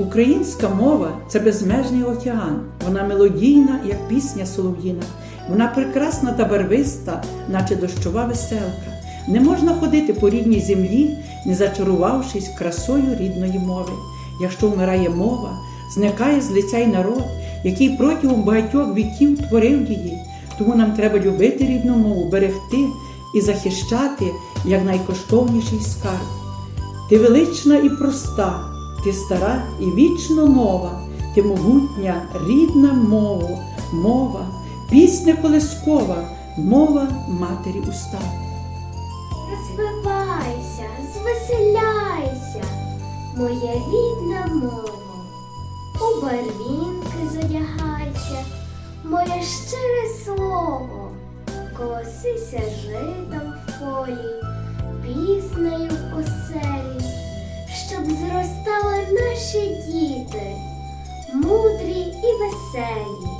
Українська мова це безмежний океан. Вона мелодійна, як пісня солов'їна. Вона прекрасна та барвиста, наче дощова веселка. Не можна ходити по рідній землі, не зачарувавшись красою рідної мови. Якщо вмирає мова, зникає з лиця й народ, який протягом багатьох віків творив її. Тому нам треба любити рідну мову, берегти і захищати як найкоштовніший скарб. Ти велична і проста, ти стара і вічно нова, ти могутня, рідна мова, мова, пісня колискова, мова матері уста. Розвивайся, звеселяйся, моя рідна мова. У барвінки задягайся, моє щире слово, колосися житом в полі, щоб зростали наші діти, мудрі і веселі,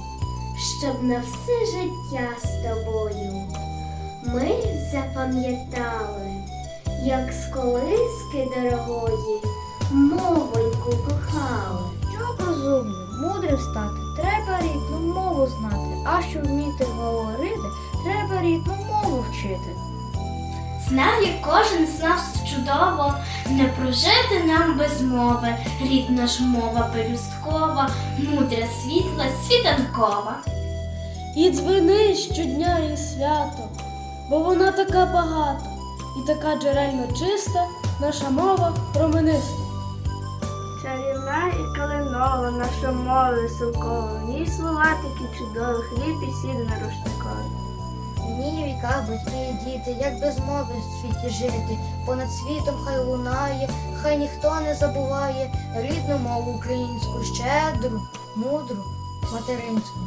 щоб на все життя з тобою. Ми запам'ятали, як з колиски дорогої мовоньку кохали. Щоб розумним, мудрим стати, треба рідну мову знати, а щоб вміти говорити, треба рідну мову вчити. Знає кожен з нас чудово, не прожити нам без мови. Рідна ж мова пелюсткова, мудра світла, світанкова. І дзвени щодня і свято, бо вона така багата і така джерельно чиста, наша мова промениста. Чарівна і калинова, наша мова веселкова, в ній слова такі чудові, хліб і сіль на рушникові. Ні віка, батьки і діти, як без мови в світі жити, понад світом хай лунає, хай ніхто не забуває рідну мову українську, щедру, мудру, материнську.